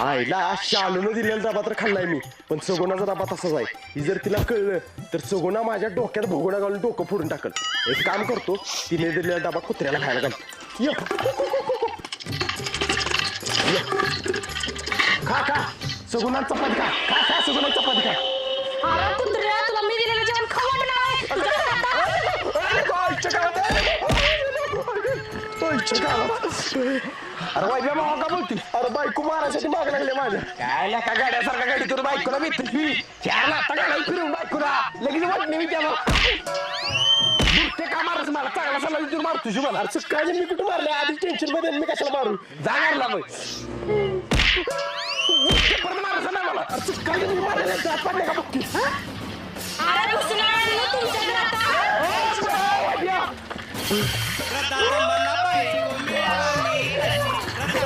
आईला शालून दिलेला डबा तर खाल्लाय मी. पण सगुणाचा डबा तसाच आहे. ही जर तिला कळलं तर सगुणा माझ्या डोक्यात भोगोडा घालून डोकं फोडून टाकल. एक काम करतो तिने दिलेला डबा कुत्र्याला खायला घाल. ये. खा खा. सगुना चपाती खा. खा खा सगुना चपाती खा. अरे वाईब्या मावा का बोलती? अरे बायको मारायसाठी माग लागले माझ्या काय ना का गाड्यासारखा गाडी तुला बायकोला भेटते? चार लाता गाडी फिरून बायकोला. लगेच वाटणे मी त्याला. ते का मारस मला? चांगला सल्ला तू मार तुझी मला. अरे काय मी कुठे मारले? आधी टेन्शनमध्ये मी कशाला मारू? जा मारला मग परत मारायचं नाही मला. अरे काय मी मारलेला जात पडले का बुक्की? अरे दुसरं Ay,